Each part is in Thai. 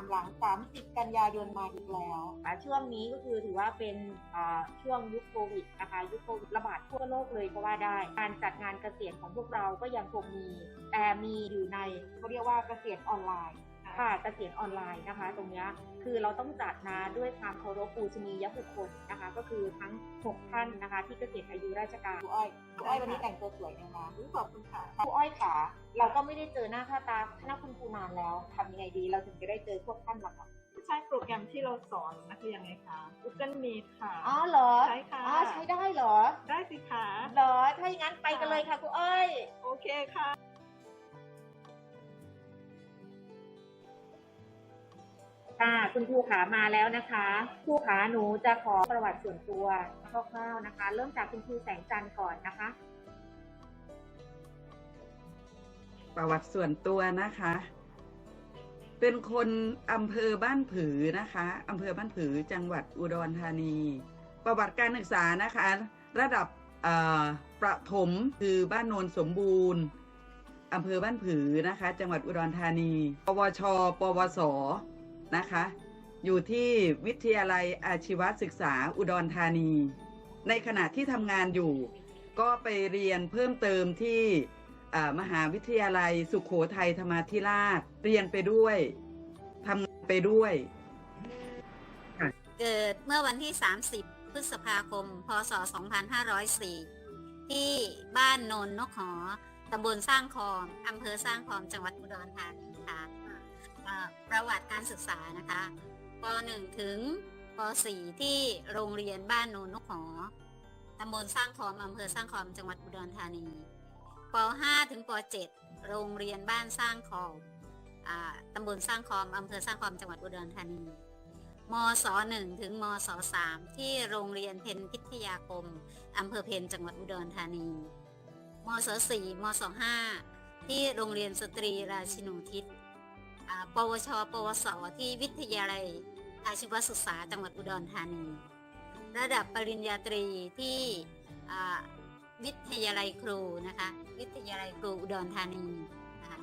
ามหลัง 30 กันยายนมาอีกแล้วอ่ช่วงนี้ก็คือถือว่าเป็นช่วงยุคโควิดนะคะยุคโควิดระบาดทั่วโลกเลยก็ว่าได้ การจัดงานเกษียณของพวกเราก็ยังคงมี แต่มีอยู่ในเขาเรียกว่าเกษียณออนไลน์ เกษียณออนไลน์นะคะ ตรงเนี้ยคือเราต้องจัดนะด้วยความเคารพปูชนียบุคคลนะคะ ก็คือทั้ง 6 ท่านนะคะ ที่เกษียณอายุราชการครูอ้อยครูอ้อยวันนี้แต่งตัวสวยนะคะขอบคุณค่ะครูอ้อยค่ะเราก็ไม่ได้เจอหน้าค่าตาคณะคุณครูนานแล้วทำยังไงดี เราถึงจะได้เจอพวกท่านล่ะคะใช้โปรแกรมที่เราสอนนักเรียนไงคะ Google Meet ค่ะ อ๋อเหรอ ใช่ค่ะอ๋อใช้ได้เหรอ ได้สิคะเหรอ ถ้าอย่างนั้นไปกันเลยค่ะครูอ้อย โอเคค่ะ ค่ะคุณครูขามาแล้วนะคะครูขาหนูจะขอประวัติส่วนตัวคร่าวๆนะคะ เริ่มจากคุณครูแสงจันทร์ก่อนนะคะ ประวัติส่วนตัวนะคะ เป็นคนอำเภอบ้านผือนะคะอำเภอบ้านผือจังหวัดอุดรธานี ประวัติการศึกษานะคะ ระดับประถมคือบ้านโนนสมบูรณ์อำเภอบ้านผือนะคะ จังหวัดอุดรธานี ปวช ปวส นะคะ อยู่ที่วิทยาลัยอาชีวศึกษาอุดรธานี ในขณะที่ทำงานอยู่ ก็ไปเรียนเพิ่มเติมที่มหาวิทยาลัยสุขโขทัยธรรมาธิราช เรียนไปด้วยทำงานไปด้วย เกิดเมื่อวันที่ 30 พฤษภาคม พศ 2504 ที่บ้านโนนนกหอตำบลสร้างคอมอำเภอสร้างคอมจังหวัดอุดรธานีค่ะ ประวัติการศึกษานะคะป .1 ถึงป .4 ที่โรงเรียนบ้านโนนนกหอตำบลสร้างคอมอำเภอสร้างคอมจังหวัดอุดรธานีป .5 ถึงป .7 โรงเรียนบ้านสร้างคอมอตำบลสร้างคอมอำเภอสร้างคอมจังหวัดอุดรธานีมศ1ถึงมศ3ที่โรงเรียนเพนพิทยาคมอำเภอเพนจังหวัดอุดรธานีมศ4มศ5ที่โรงเรียนสตรีราชินูทิศ ปวช ปวส ที่วิทยาลัยอาชีวศึกษาจังหวัดอุดรธานี ระดับปริญญาตรีที่วิทยาลัยครูนะคะ วิทยาลัยครูอุดรธานีนะคะ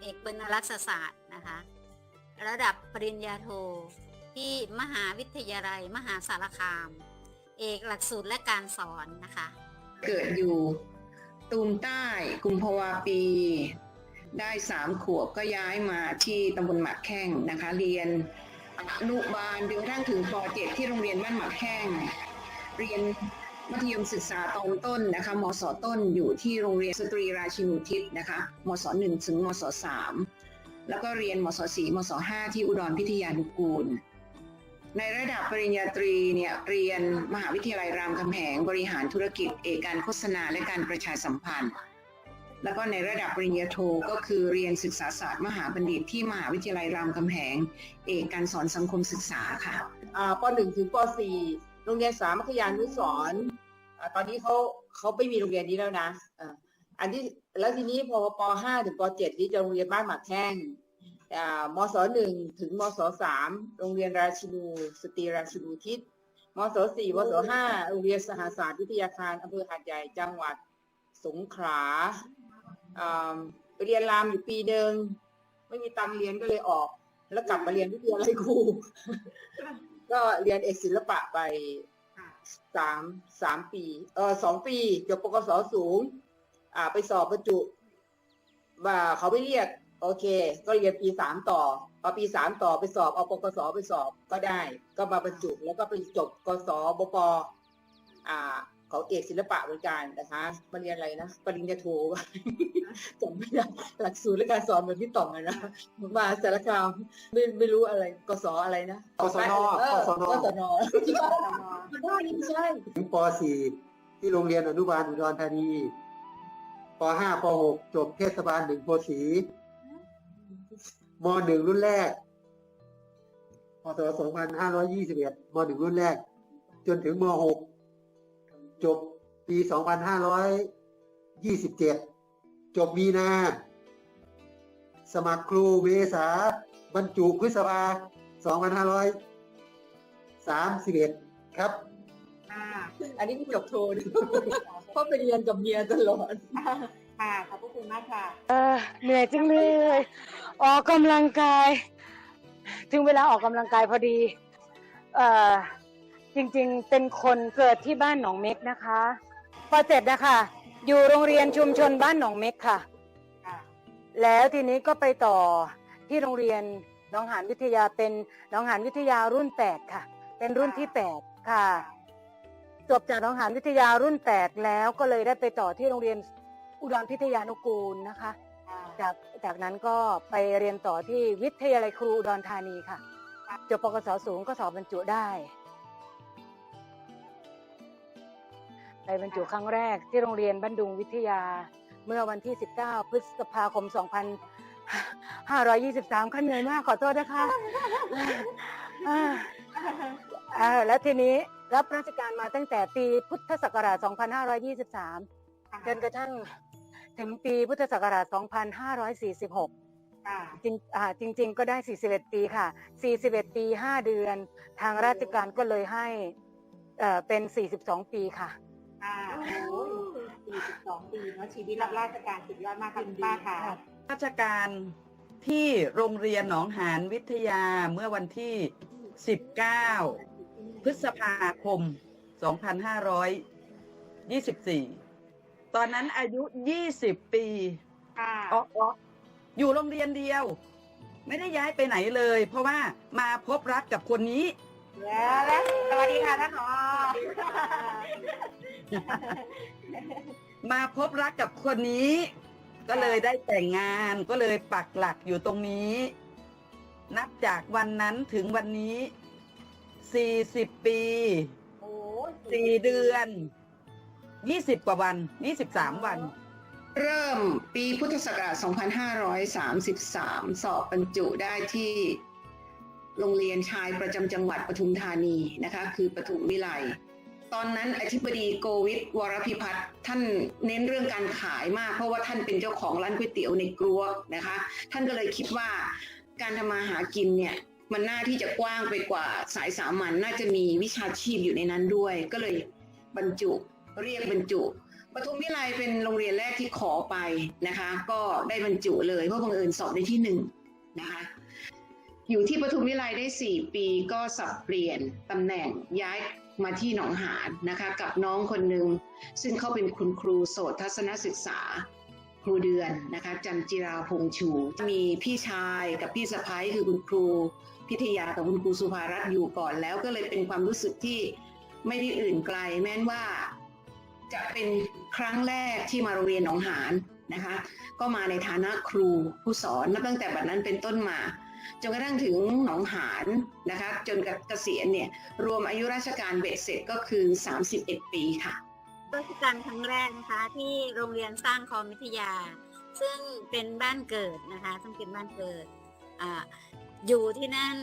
เอกบรรณรักษศาสตร์นะคะ ระดับปริญญาโทที่มหาวิทยาลัยมหาสารคาม เอกหลักสูตรและการสอนนะคะ เกิดอยู่ตูมใต้กุมภาวาปี ได้สามขวบก็ย้ายมาที่ตำบลหมากแข้งนะคะ เรียนอนุบาลจนกระทั่งถึงป .7 ที่โรงเรียนบ้านหมากแข้ง เรียนมัธยมศึกษาตอนต้นนะคะมศต้นอยู่ที่โรงเรียนสตรีราชินูทิศนะคะมศหนึ่งถึงมศสามแล้วก็เรียนมศสี่มศห้าที่อุดรพิทยานุกูล ในระดับปริญญาตรีเนี่ยเรียนมหาวิทยาลัยรามคำแหงบริหารธุรกิจ เอกการโฆษณาและการประชาสัมพันธ์ แล้วก็ในระดับปริญญาโทก็คือเรียนศึกษาศาสตร์มหาบัณฑิตที่มหาวิทยาลัยรามคำแหง เอกการสอนสังคมศึกษาค่ะอ่าป .1 ถึงป .4 โรงเรียนสามัคคยานุสรณ์อ่าตอนนี้เขาเขาไม่มีโรงเรียนนี้แล้วนะอันที่แล้วทีนี้พอป .5 ถึงป .7 นี่จะโรงเรียนบ้านหมากแข้งมศ 1 ถึงมศ 3 โรงเรียนราชินูสตรีราชินูทิศมศ 4 มศ 5 โรงเรียนสหศาสตร์วิทยาคารอำเภอหาดใหญ่จังหวัดสงขลา เรียนรามอยู่ปีหนึ่งไม่มีตังค์เรียนก็เลยออก แล้วกลับมาเรียนวิทยาลัยครูก็เรียนเอกศิลปะไปสามสามปี เออสองปีจบปกศสูง อ่า ไปสอบบรรจุว่าเขาไม่เรียก โอเค ก็เรียนปีสามต่อพอปีสามต่อไปสอบเอาปกศไปสอบก็ได้ ก็มาบรรจุแล้วก็ไปจบกศบปอ่า ของเอกศิลปะเหมือนกันนะคะมาเรียนอะไรนะปริญญาโทจำไม่ได้หลักสูตรและการสอนเหมือนพี่ต่องอะนะมาสารคามไม่ไม่รู้อะไรกศอะไรนะกศนเออกศนกศนมันได้นี่ไม่ใช่ถึงป .4 ที่โรงเรียนอนุบาลอุดรธานีป .5 ป .6 จบเทศบาลหนึ่งโพสีม .1 รุ่นแรกพศ2521ม .1 รุ่นแรก จนถึงม .6 จบปี 2527 จบมีนา สมัครครูเมษาบรรจุพฤษภา2531 ครับ ค่ะอันนี้เพิ่งจบโทดิเพราะไปเรียนกับเมียตลอด ค่ะขอบพระคุณมากค่ะ เออเหนื่อยจังเลย ออกกำลังกาย ถึงเวลาออกกำลังกายพอดี เอ่อ จริงๆ เป็นคนเกิดที่บ้านหนองเม็กนะคะปเจ็ดนะคะ อยู่โรงเรียนชุมชนบ้านหนองเม็กค่ะะแล้วทีนี้ก็ไปต่อที่โรงเรียนน้องหานวิทยาเป็นน้องหานวิทยารุ่นแปดค่ะ เป็นรุ่นที่แปดค่ะจบจากน้องหานวิทยารุ่นแปดแล้วก็เลยได้ไปต่อที่โรงเรียนอุดรพิทยานุกูลนะคะะจากจากนั้นก็ไปเรียนต่อที่วิทยาลัยครูอุดรธานีค่ะ จบปกศสูงก็สอบบรรจุได้ ไปบรรจุครั้งแรกที่โรงเรียนบ้านดุงวิทยา เมื่อวันที่ 19 พฤษภาคม 2523ขั้นเหนื่อยมากขอโทษนะคะอ่าอ่าแล้วทีนี้รับราชการมาตั้งแต่ปีพุทธศักราช 2523 จนกระทั่งถึงปีพุทธศักราช 2546ค่ะจริงอ่าจริง ๆ ก็ได้ 41 ปีค่ะ 41 ปี 5 เดือน ทางราชการก็เลยให้ เอ่อ เป็น 42 ปีค่ะค่ะ โอ้ย42ปีเนาะชีวิตรับราชการสุดยอดมากค่ะคุณป้าค่ะ ราชการที่โรงเรียนหนองหานวิทยาเมื่อวันที่ 19 พฤษภาคม 2524 ตอนนั้นอายุ 20 ปีค่ะอ๋ออ๋ออยู่โรงเรียนเดียว ไม่ได้ย้ายไปไหนเลย เพราะว่ามาพบรักกับคนนี้ แล้วแล้วสวัสดีค่ะท่านผอ มาพบรักกับคนนี้ ก็เลยได้แต่งงานก็เลยปักหลักอยู่ตรงนี้ นับจากวันนั้นถึงวันนี้40ปีโอ้ย4เดือน20กว่าวัน23วัน เริ่มปีพุทธศักราช 2533 สอบบรรจุได้ที่โรงเรียนชายประจำจังหวัดปทุมธานีนะคะ คือปทุมวิไล ตอนนั้นอธิบดีโกวิทวรพิพัฒน์ท่านเน้นเรื่องการขายมาก เพราะว่าท่านเป็นเจ้าของร้านก๋วยเตี๋ยวในกรัวนะคะ ท่านก็เลยคิดว่าการทำมาหากินเนี่ยมันน่าที่จะกว้างไปกว่าสายสามัญน่าจะมีวิชาชีพอยู่ในนั้นด้วย ก็เลยบรรจุเรียกบรรจุปทุมวิไลเป็นโรงเรียนแรกที่ขอไปนะคะ ก็ได้บรรจุเลยเพราะบังเอิญสอบได้ที่หนึ่งนะคะ อยู่ที่ปทุมวิไลได้ 4 ปีก็สับเปลี่ยนตำแหน่งย้าย มาที่หนองหานนะคะกับน้องคนหนึ่งซึ่งเขาเป็นคุณครูโสตทัศนศึกษา ครูเดือนนะคะจันจิราพงชู มีพี่ชายกับพี่สะพ้ายคือคุณครูพิทยากับคุณครูสุภารัตน์อยู่ก่อนแล้วก็เลยเป็นความรู้สึกที่ไม่ได้อื่นไกล แม้นว่าจะเป็นครั้งแรกที่มาโรงเรียนหนองหานนะคะ ก็มาในฐานะครูผู้สอนนับตั้งแต่บัดนั้นเป็นต้นมา จนกระทั่งถึงหนองหานนะคะจนกับเกษียณเนี่ยรวมอายุราชการเบ็ดเสร็จก็คือ 31 ปีค่ะราชการครั้งแรกนะคะที่โรงเรียนสร้างคอมวิทยา ซึ่งเป็นบ้านเกิดนะคะซึ่งเป็นบ้านเกิดออยู่ที่นั่น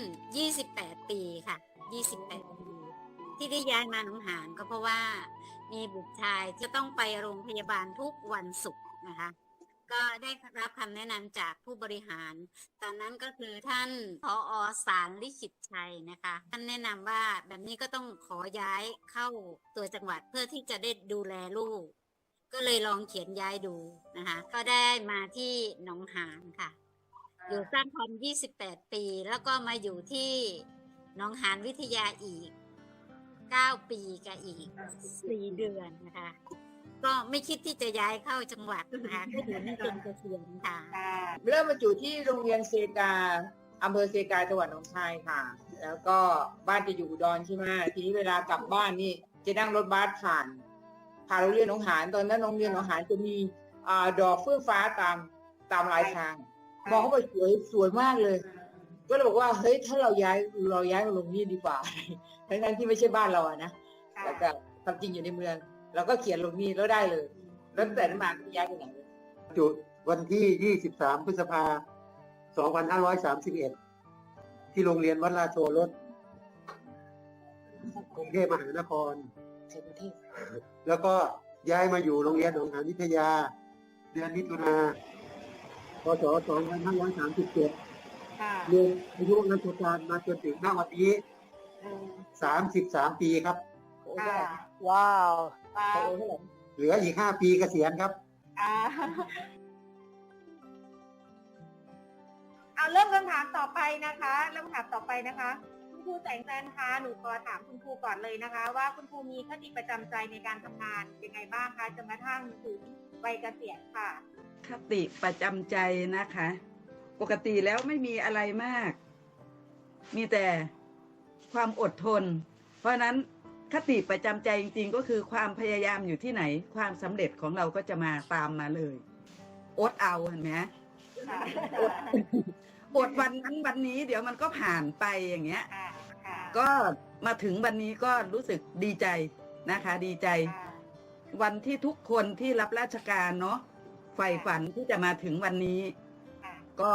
28 ปีค่ะ 28 ปี ที่ได้ย้ายมาหนองหานก็เพราะว่ามีบุตรชายจะต้องไปโรงพยาบาลทุกวันศุกร์นะคะ ก็ได้รับคำแนะนำจากผู้บริหาร ตอนนั้นก็คือท่านพออสารลิขิตชัยนะคะ ท่านแนะนำว่าแบบนี้ก็ต้องขอย้ายเข้าตัวจังหวัดเพื่อที่จะได้ดูแลลูก ก็เลยลองเขียนย้ายดูนะคะ ก็ได้มาที่หนองหานค่ะ อยู่สร้างคอม28 ปี แล้วก็มาอยู่ที่หนองหานวิทยาอีก 9 ปีกับอีก 4 เดือนนะคะ ก็ไม่คิดที่จะย้ายเข้าจังหวัดนะคะก็อยู่นี่เป็นเกษียณค่ะ ค่ะเริ่มบรรจุที่โรงเรียนเซกาอำเภอเซกาจังหวัดหนองคายค่ะ แล้วก็บ้านจะอยู่อุดอนใช่ไหมทีนี้เวลากลับบ้านนี่จะนั่งรถบัสผ่านผ่านโรงเรียนหนองหานตอนนั้นโรงเรียนหนองหานจะมีอ่าดอกเฟื่องฟ้าตามตามลายทางมองเข้าไปสวยสวยมากเลย ก็เลยบอกว่าเฮ้ยถ้าเราย้ายเราย้ายมาลงนี่ดีกว่า ทั้งๆที่ไม่ใช่บ้านเราอะนะค่ะแต่ก็ความจริงอยู่ในเมือง เราก็เขียนลงนี่แล้วได้เลย แล้วแต่นั้นมาไม่ย้ายไปไหนเลยจุดวันที่ 23 พฤษภา 2531 ที่โรงเรียนวัดราชโชรสกรุงเทพมหานครใช่ประเทศแล้วก็ย้ายมาอยู่โรงเรียนหนองหานวิทยา เดือนมิถุนาพศ 2537ค่ะเรียนอายุราชการมาจนถึงหน้าวันนี้เออ33 ปีครับโอ้ค่ะว้าว อ่าเหลืออีกห้าปีเกษียณครับอ่าเอาเริ่มคำถามต่อไปนะคะเริ่มคำถามต่อไปนะคะ คุณครูแสงจันทร์คะหนูขอถามคุณครูก่อนเลยนะคะ ว่าคุณครูมีคติประจำใจในการทำงานยังไงบ้างคะจนกระทั่งถึงวัยเกษียณค่ะ คติประจำใจนะคะ ปกติแล้วไม่มีอะไรมาก มีแต่ความอดทน เพราะฉะนั้น คติประจำใจจริงๆ ก็คือความพยายามอยู่ที่ไหน ความสำเร็จของเราก็จะมาตามมาเลยอดเอาเห็นไหมค่ะอดวันนั้นวันนี้ เดี๋ยวมันก็ผ่านไปอย่างเงี้ยค่ะค่ะก็มาถึงวันนี้ก็รู้สึกดีใจนะคะ ดีใจค่ะวันที่ทุกคนที่รับราชการเนาะใฝ่ฝันที่จะมาถึงวันนี้ค่ะก็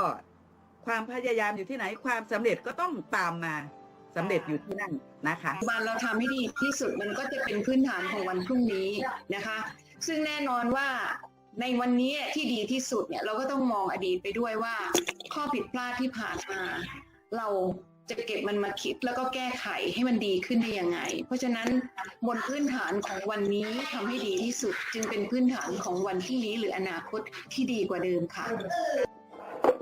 ความพยายามอยู่ที่ไหนความสำเร็จก็ต้องตามมา สำเร็จอยู่ที่นั่นนะคะปัจจุบันเราทำให้ดีที่สุดมันก็จะเป็นพื้นฐานของวันพรุ่งนี้นะคะ ซึ่งแน่นอนว่าในวันนี้ที่ดีที่สุดเนี่ยเราก็ต้องมองอดีตไปด้วยว่า ข้อผิดพลาดที่ผ่านมา เราจะเก็บมันมาคิดแล้วก็แก้ไขให้มันดีขึ้นได้ยังไง เพราะฉะนั้นบนพื้นฐานของวันนี้ทำให้ดีที่สุด จึงเป็นพื้นฐานของวันพรุ่งนี้หรืออนาคตที่ดีกว่าเดิมค่ะ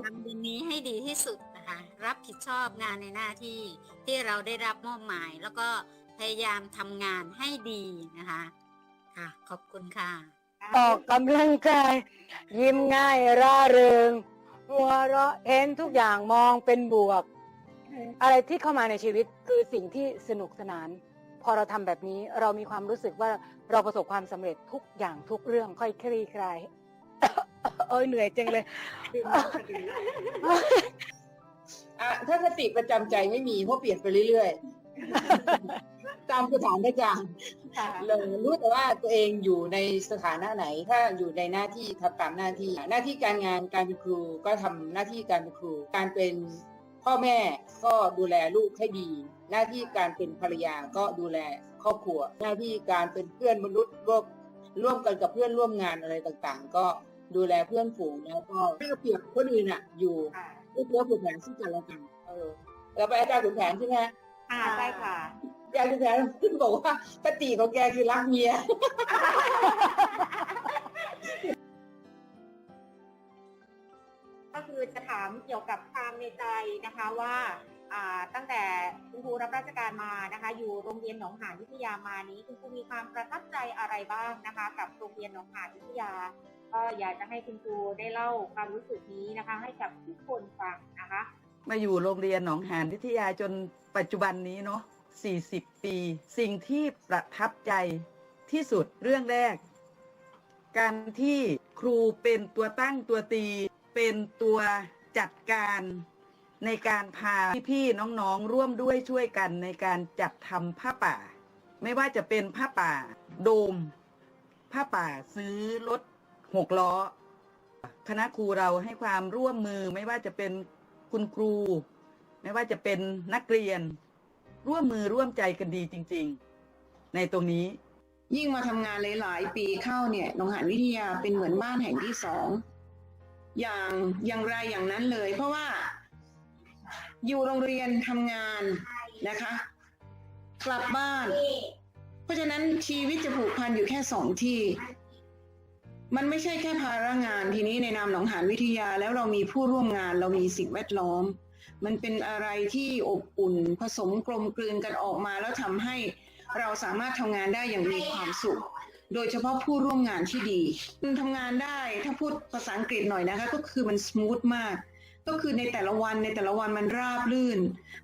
ทำวันนี้ให้ดีที่สุดนะคะ รับผิดชอบงานในหน้าที่ ที่เราได้รับมอบหมาย แล้วก็พยายามทำงานให้ดีนะคะ ค่ะ ขอบคุณค่ะ ออกกำลังกาย ยิ้มง่ายร่าเริง หัวเราะเห็นทุกอย่างมองเป็นบวก อะไรที่เข้ามาในชีวิตคือสิ่งที่สนุกสนาน พอเราทำแบบนี้เรามีความรู้สึกว่าเราประสบความสำเร็จทุกอย่างทุกเรื่องค่อยคลี่คลายเอ้ยเหนื่อยจังเลย อะถ้าคติประจำใจไม่มีเพราะเปลี่ยนไปเรื่อยๆ ตามสถานการณ์ค่ะเลยรู้แต่ว่าตัวเองอยู่ในสถานะไหน ถ้าอยู่ในหน้าที่ทำตามหน้าที่ หน้าที่การงานการเป็นครูก็ทำหน้าที่การเป็นครู การเป็นพ่อแม่ก็ดูแลลูกให้ดี หน้าที่การเป็นภรรยาก็ดูแลครอบครัว หน้าที่การเป็นเพื่อนมนุษย์ร่วมร่วมกันกับเพื่อนร่วมงานอะไรต่างๆ ก็ดูแลเพื่อนฝูงแล้วก็ไม่เอาเปรียบคนอื่นอะอยู่ ค่ะ เพื่อผูกแผนซึ่งกันและกันเออเราไปอาจารย์ขุนแผนใช่ไหมฮะค่ะใช่ค่ะอาจารย์ขุนแผนขึ้นบอกว่าคติของแกคือรักเมียก็คือจะถามเกี่ยวกับความในใจนะคะว่าอ่าตั้งแต่คุณครูรับราชการมานะคะ อยู่โรงเรียนหนองหานวิทยามานี้ คุณครูมีความประทับใจอะไรบ้างนะคะ กับโรงเรียนหนองหานวิทยา ก็อยากจะให้คุณครูได้เล่าความรู้สึกนี้นะคะ ให้กับทุกคนฟังนะคะ มาอยู่โรงเรียนหนองหานวิทยาจนปัจจุบันนี้เนาะ40 ปี สิ่งที่ประทับใจที่สุดเรื่องแรก การที่ครูเป็นตัวตั้งตัวตี เป็นตัวจัดการในการพาพี่ๆน้องๆร่วมด้วยช่วยกันในการจัดทำผ้าป่า ไม่ว่าจะเป็นผ้าป่า โดม ผ้าป่าซื้อรถ หกล้อ คณะครูเราให้ความร่วมมือไม่ว่าจะเป็นคุณครู ไม่ว่าจะเป็นนักเรียน ร่วมมือร่วมใจกันดีจริง ๆ ในตรงนี้ ยิ่งมาทำงานหลาย ๆ ปีเข้าเนี่ยหนองหานวิทยาเป็นเหมือนบ้านแห่งที่สองอย่างอย่างไรอย่างนั้นเลย เพราะว่า อยู่โรงเรียนทำงานนะคะ กลับบ้าน เพราะฉะนั้นชีวิตจะผูกพันอยู่แค่สองที่ มันไม่ใช่แค่ภาระงานทีนี้ในนามหนองหานวิทยาแล้วเรามีผู้ร่วมงานเรามีสิ่งแวดล้อม มันเป็นอะไรที่อบอุ่นผสมกลมกลืนกันออกมาแล้วทำให้เราสามารถทำงานได้อย่างมีความสุข โดยเฉพาะผู้ร่วมงานที่ดีมันทำงานได้ถ้าพูดภาษาอังกฤษหน่อยนะคะ ก็คือมันส o t h มาก ก็คือในแต่ละวันในแต่ละวันมันราบลื่น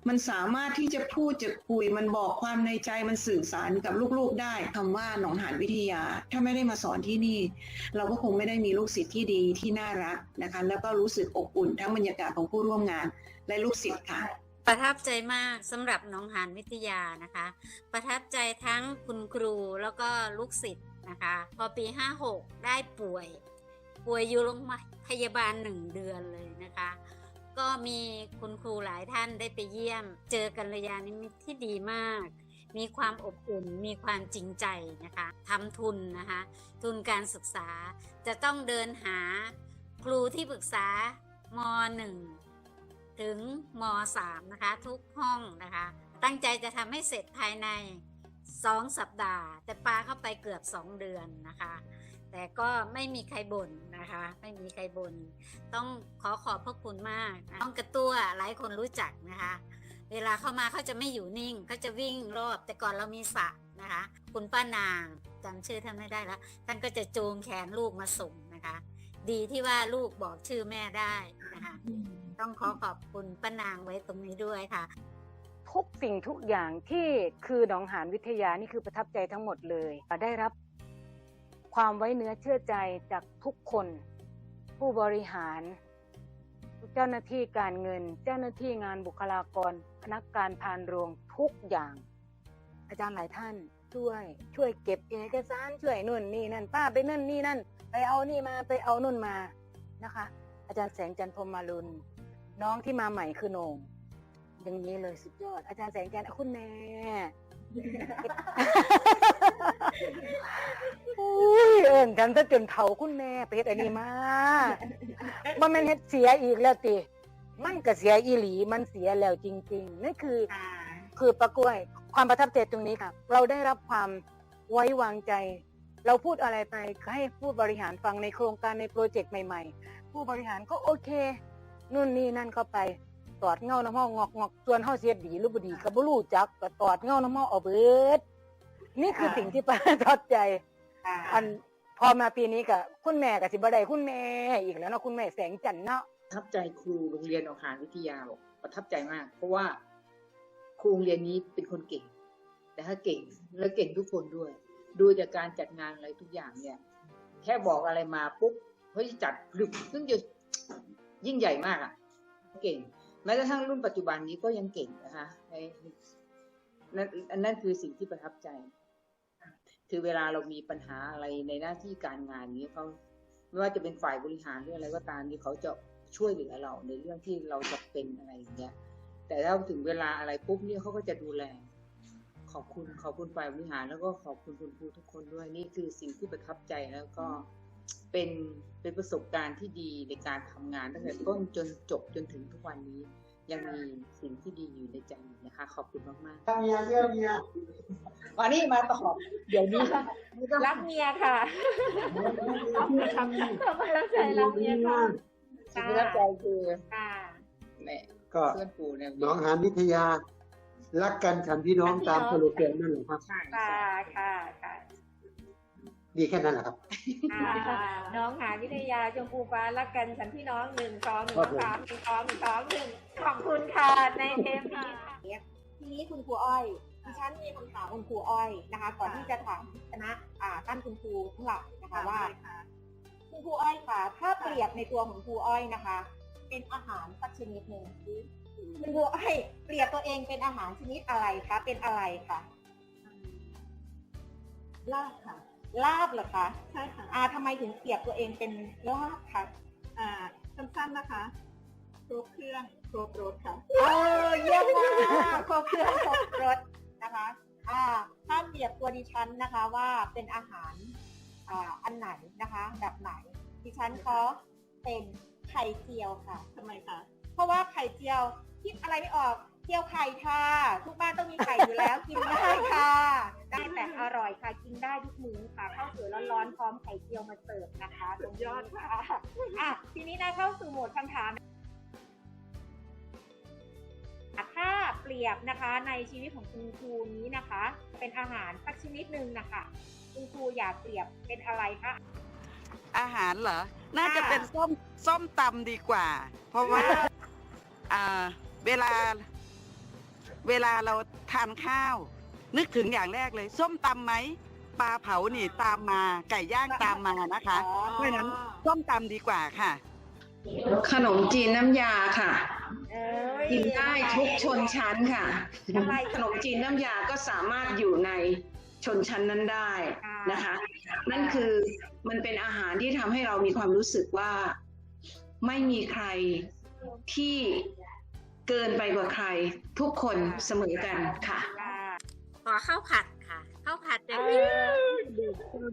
มันสามารถที่จะพูดจะคุย มันบอกความในใจมันสื่อสารกับลูกๆได้คำว่าหนองหานวิทยา ถ้าไม่ได้มาสอนที่นี่ เราก็คงไม่ได้มีลูกศิษย์ที่ดีที่น่ารักนะคะ แล้วก็รู้สึกอบอุ่นทั้งบรรยากาศของผู้ร่วมงานและลูกศิษย์ค่ะประทับใจมากสำหรับน้องหานวิทยานะคะ ประทับใจทั้งคุณครูแล้วก็ลูกศิษย์นะคะ พอปี 56 ได้ป่วย ป่วยอยู่โรงพยาบาลหนึ่งเดือนเลยนะคะ ก็มีคุณครูหลายท่านได้ไปเยี่ยม เจอกัลยาณมิตรที่ดีมาก มีความอบอุ่นมีความจริงใจนะคะทำทุนนะคะ ทุนการศึกษาจะต้องเดินหาครูที่ปรึกษามหนึ่งถึงม .3 นะคะ ทุกห้องนะคะ ตั้งใจจะทำให้เสร็จภายในสองสัปดาห์ แต่ปลาเข้าไปเกือบสองเดือนนะคะ แต่ก็ไม่มีใครบ่นนะคะ ไม่มีใครบ่นต้องขอขอบพระคุณมากน้องกระตัวหลายคนรู้จักนะคะ เวลาเข้ามาเขาจะไม่อยู่นิ่งเขาจะวิ่งรอบ แต่ก่อนเรามีสระนะคะ คุณป้านางจำชื่อท่านไม่ได้แล้วท่านก็จะจูงแขนลูกมาส่งนะคะ ดีที่ว่าลูกบอกชื่อแม่ได้นะคะ ต้องขอขอบคุณป้านางไว้ตรงนี้ด้วยค่ะทุกสิ่งทุกอย่างที่คือหนองหานวิทยานี่คือประทับใจทั้งหมดเลย ได้รับ ความไว้เนื้อเชื่อใจจากทุกคน ผู้บริหาร เจ้าหน้าที่การเงิน เจ้าหน้าที่งานบุคลากร พนักการพานโรงทุกอย่าง อาจารย์หลายท่านช่วย ช่วยเก็บเอกสารช่วยนู่นนี่นั่นป้าไปนั่นนี่นั่น ไปเอานี่มาไปเอานู่นมานะคะ อาจารย์แสงจันทร์พรหมารุณน้องที่มาใหม่คือโหนงอย่างนี้เลยสุดยอด อาจารย์แสงจันทร์คุณแม่ อุ้ยเอิญกันถ้าจนเผาคุณแม่ไปเฮ็ดอันนี้มาบ่แม่นเฮ็ดเสียอีกแล้วติ มันก็เสียอีหลีมันเสียแล้วจริง ๆ นั่นคือคือประกล้วย ความประทับใจตรงนี้ค่ะเราได้รับความไว้วางใจ เราพูดอะไรไปให้ผู้บริหารฟังในโครงการในโปรเจกต์ใหม่ ๆ ผู้บริหารก็โอเคนู่นนี่นั่นเข้าไปตอดเงาน้ำห้องอกงอกส่วนเฮาเสียดีหรือบ่ดีก็บ่รู้จักก็ตอดเงาน้ำห้องเอาเบิด นี่คือค่ะสิ่งที่ประทับใจค่ะอันพอมาปีนี้ก็คุณแม่ก็สิบ่ได้คุณแม่อีกแล้วเนาะคุณแม่แสงจันทร์เนาะประทับใจครูโรงเรียนออกหารวิทยาบอกประทับใจมาก เพราะว่าครูโรงเรียนนี้เป็นคนเก่ง แต่ถ้าเก่งแล้วเก่งทุกคนด้วย ดูจากการจัดงานอะไรทุกอย่างเนี่ย แค่บอกอะไรมาปุ๊บเฮ้ยจัดดึกซึ่งจะยิ่งใหญ่มากอะ เก่งแม้กระทั่งรุ่นปัจจุบันนี้ก็ยังเก่งนะคะในนั่นอันนั้นคือสิ่งที่ประทับใจ คือเวลาเรามีปัญหาอะไรในหน้าที่การงานนี้เขาไม่ว่าจะเป็นฝ่ายบริหารหรืออะไรก็ตามนี่เขาจะช่วยเหลือเราในเรื่องที่เราจะเป็นอะไรอย่างเงี้ย แต่ถ้าถึงเวลาอะไรปุ๊บเนี่ยเขาก็จะดูแล ขอบคุณขอบคุณฝ่ายบริหารแล้วก็ขอบคุณคุณครูทุกคนด้วยนี่คือสิ่งที่ประทับใจแล้วก็เป็นเป็นประสบการณ์ที่ดีในการทำงานตั้งแต่ต้นจนจบจนถึงทุกวันนี้ ยังมีสิ่งที่ดีอยู่ในใจนะคะ ขอบคุณมากๆเมียเชื่อเมียวันนี้มาตอบเดี๋ยวนี้ไม่ต้องรักเมียค่ะทำรักใจรักเมียค่ะสิ่งที่ประทับใจคือค่ะแม่ก็เพื่อนปู่เนี่ยหนองหานวิทยา รักกันฉันพี่น้องตามสโลแกนนั่นแหละครับใช่ค่ะใช่ค่ะค่ะ ดีแค่นั้นแหละครับค่ะน้องหาวิทยาชมพูฟ้ารักกันฉันพี่น้องหนึ่งสองหนึ่งสามหนึ่งสองหนึ่งสองหนึ่งขอบคุณค่ะในเทปนี้ค่ะทีนี้คุณครูอ้อยดิฉันมีคำถามคุณครูอ้อยนะคะ ก่อนที่จะถามคณะอ่าท่านคุณครูทั้งหลายนะคะว่าคุณครูอ้อยค่ะ ถ้าเปรียบในตัวของครูอ้อยนะคะ เป็นอาหารสักชนิดหนึ่งคุณครูอ้อยเปรียบตัวเองเป็นอาหารชนิดอะไรคะเป็นอะไรคะลาบค่ะ ลาบเหรอคะ ใช่ค่ะอ่าทำไมถึงเปรียบตัวเองเป็นลาบคะอ่าสั้นๆนะคะครบเครื่องครบรสค่ะเออเยี่ยมมากครบเครื่องครบรสนะคะอ่าถ้าเปรียบตัวดิฉันนะคะว่าเป็นอาหารอ่าอันไหนนะคะ แบบไหน ดิฉันก็เป็นไข่เจียวค่ะทำไมคะเพราะว่าไข่เจียวคิดอะไรไม่ออก เจียวไข่ค่ะ ทุกบ้านต้องมีไข่อยู่แล้ว กินได้ค่ะ ได้แต่อร่อยค่ะกินได้ทุกมื้อค่ะข้าวสวยร้อนๆพร้อมไข่เจียวมาเสิร์ฟนะคะสุดยอดค่ะอะทีนี้นะเข้าสู่โหมดคำถามถ้าเปรียบนะคะในชีวิตของคุณครูนี้นะคะ เป็นอาหารสักชนิดหนึ่งนะคะคุณครูอยากเปรียบเป็นอะไรคะอาหารเหรอ น่าจะค่ะเป็นส้มส้มตำดีกว่า เพราะว่าอ่าเวลา เวลาเราทานข้าว นึกถึงอย่างแรกเลย ส้มตำไหมปลาเผานี่ตามมาไก่ย่างตามมานะคะอ๋อเพราะฉะนั้นส้มตำดีกว่าค่ะ ขนมจีนน้ำยาค่ะเอ้ยกินได้ทุกชนชั้นค่ะทำไมขนมจีนน้ำยาก็สามารถอยู่ในชนชั้นนั้นได้นะคะ นั่นคือมันเป็นอาหารที่ทำให้เรามีความรู้สึกว่าไม่มีใครที่ เกินไปกว่าใคร ทุกคนเสมอกันค่ะค่ะขอข้าวผัดค่ะข้าวผัดจะเอดีอ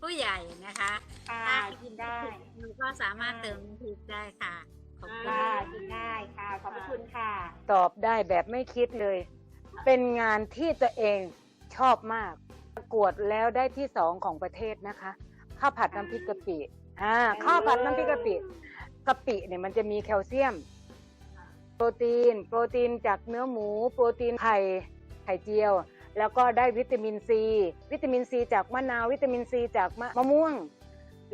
ผู้ใหญ่นะคะค่ะกินได้เราก็สามารถเติมน้ำพริกได้ค่ะขอบคุณค่ะกินได้ค่ะขอบพระคุณค่ะ ตอบได้แบบไม่คิดเลย เป็นงานที่ตัวเองชอบมากประกวดแล้วได้ที่สองของประเทศนะคะข้าวผัดน้ำพริกกะปิอ่าข้าวผัดน้ำพริกกะปิกะปิเนี่ยมันจะมีแคลเซียม โปรตีน โปรตีนจากเนื้อหมู โปรตีนไข่ไข่เจียว แล้วก็ได้วิตามินซี วิตามินซีจากมะนาว วิตามินซีจากมะมะม่วง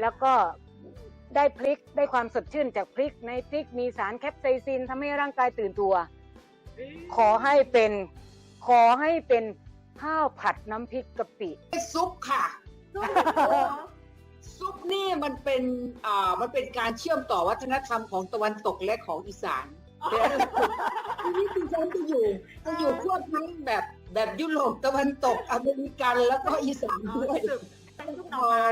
แล้วก็ได้พริกได้ความสดชื่นจากพริกในพริกมีสารแคปไซซินทำให้ร่างกายตื่นตัว ขอให้เป็นขอให้เป็นข้าวผัดน้ำพริกกะปิซุปค่ะซุปนี่มันเป็นอ่ามันเป็นการเชื่อมต่อวัฒนธรรมของตะวันตกและของอีสาน ทีนี้ดิฉันจะอยู่จะอยู่ทั่วทั้งแบบแบบยุโรปตะวันตกอเมริกันแล้วก็อีสานด้วยเป็นลูกหน่อไม้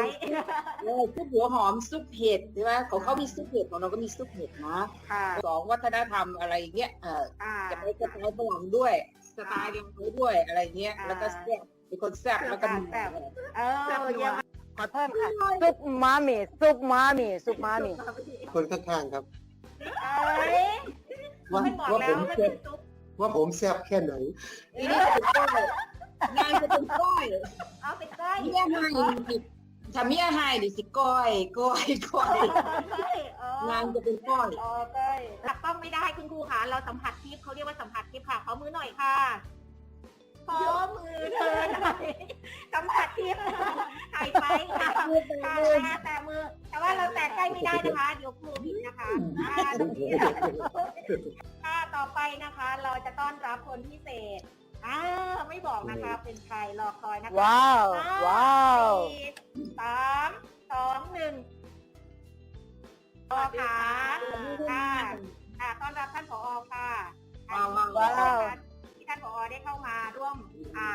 เออซุปหัวหอมซุปเห็ดใช่ไหมของเขามีซุปเห็ดของเราก็มีซุปเห็ดนะค่ะสองวัฒนธรรมอะไรอย่างเงี้ยเอออ่าจะไปสไตล์ฝรั่งด้วยสไตล์เราด้วยอะไรเงี้ยอ่าแล้วก็แซ่บเป็นคนแซ่บแล้วก็มีแซ่บเออเยี่ยมขอเพิ่มค่ะซุปมาหมี่ซุปมาหมี่ซุปมาหมี่คนข้างๆครับเอ้ย ว่าไม่บอกว่าแล้ผวมว่าแซ่เป็บนซุปว่าผมแซ่บแค่ไหนทีนี้เป็นก้อยนางจะเป็นก้อยเอาเป็นก้อยเมียให้ดิถ้าเมียให้ดิสิก้อยก้อยก้อยเออนางจะเป็นก้อยอ๋อก้อยจับต้องไม่ได้คุณครูคะเราสัมผัสทิพย์เขาเรียกว่าสัมผัสทิพย์ค่ะขอมือหน่อยค่ะขอมือเธอหน่อยสัมผัสทิพย์หายไปค่ะค่ะแต่มือ แต่ว่าเราแตะใกล้ไม่ได้นะคะ เดี๋ยวครูผิดนะคะอ่าตรงนี้ ค่ะต่อไปนะคะ เราจะต้อนรับคนพิเศษอ่าไม่บอกนะคะ เป็นใครรอคอยนะคะว้าวว้าวสี่สามสองหนึ่งผอค่ะค่ะค่ะต้อนรับท่านผอค่ะว้าวว้าวว้าวที่ท่านผอได้เข้ามาร่วมอ่า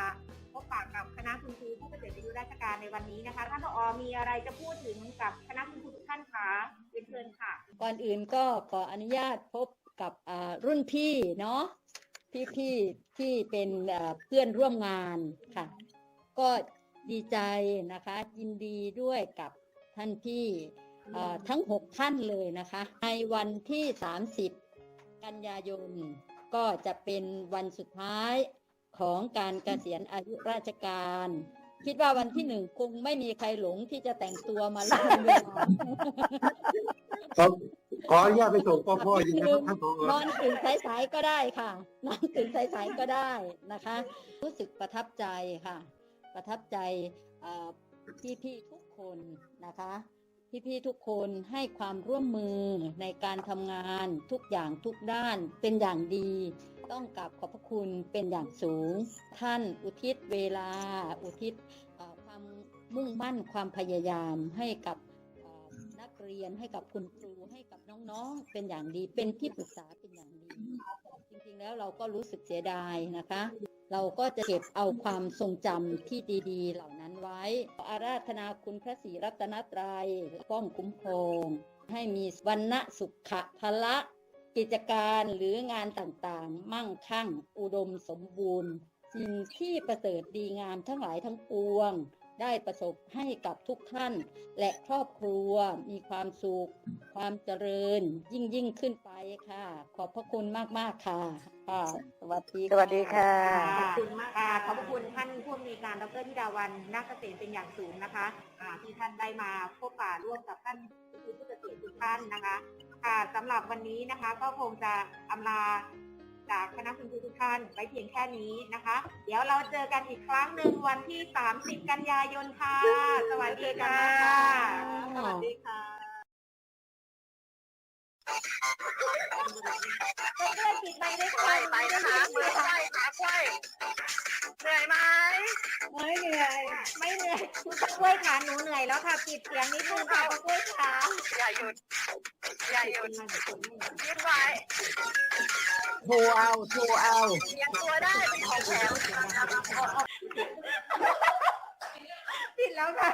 พบปะกับคณะคุณครูผู้เกษียณอายุราชการในวันนี้นะคะ ท่านผอมีอะไรจะพูดถึงกับคณะคุณครูทุกท่านคะเรียนเชิญค่ะ ก่อนอื่นก็ขออนุญาตพบ กับรุ่นพี่เนาะพี่พี่ๆที่เป็นเพื่อนร่วมงานค่ะ ก็ดีใจนะคะ ยินดีด้วยกับท่านพี่ทั้งหกท่านเลยนะคะ ในวันที่ 30 กันยายนก็จะเป็นวันสุดท้ายของการเกษียณอายุราชการ คิดว่าวันที่หนึ่งคงไม่มีใครหลงที่จะแต่งตัวมาร่วมเวลาขอขออนุญาตไปส่งพ่อพ่อยิงนะครับท่านผนออนตื่นสายๆก็ได้ค่ะ นอนตื่นสายๆก็ได้นะคะ รู้สึกประทับใจค่ะ ประทับใจพี่อพี่ๆทุกคนนะคะ พี่ๆทุกคนให้ความร่วมมือในการทำงานทุกอย่างทุกด้านเป็นอย่างดี ต้องกราบขอบพระคุณเป็นอย่างสูง ท่านอุทิศเวลา อุทิศความมุ่งมั่นความพยายามให้กับนักเรียนให้กับคุณครูให้กับน้องๆ เป็นอย่างดีเป็นที่ปรึกษาเป็นอย่างดี จริงๆแล้วเราก็รู้สึกเสียดายนะคะ เราก็จะเก็บเอาความทรงจำที่ดีๆ เหล่านั้นไว้ อาราธนาคุณพระศรีรัตนตรัยป้องคุ้มครอง ให้มีวันณะสุขะพละ กิจการหรืองานต่างๆ มั่งคั่ง อุดมสมบูรณ์ สิ่งที่ประเสริฐดีงามทั้งหลายทั้งปวง ได้ประสบให้กับทุกท่าน และครอบครัวมีความสุข ความเจริญ ยิ่งยิ่งขึ้นไปค่ะ ขอบพระคุณมากๆค่ะค่ะ สวัสดีสวัสดีค่ะขอบคุณมากค่ะขอบพระคุณท่านผู้อำนวยการดรธิดาวันนาคเกษมเป็นอย่างสูงนะคะอ่าที่ท่านได้มาพบปะร่วมกับท่านผู้เกษตรทุกท่านนะคะค่ะสำหรับวันนี้นะคะก็คงจะอำลา จากคณะคุณครูทุกท่านไว้เพียงแค่นี้นะคะ เดี๋ยวเราเจอกันอีกครั้งหนึ่งวันที่ 30 กันยายนค่ะ สวัสดีค่ะ สวัสดีค่ะ เพื่อนๆปิดไมค์ด้วยค่ะไปนะคะมือไขว้ขาไขว้เหนื่อยไหมไม่เหนื่อย ไม่เหนื่อยคุณกล้วยขาหนูเหนื่อยแล้วค่ะปิดเสียงนิดนึงค่ะกล้วยขาอย่าหยุด อย่าหยุดยืดไว้โทรเอาโทรเอาเลี้ยงตัวได้เป็นของแถมปิดแล้วค่ะ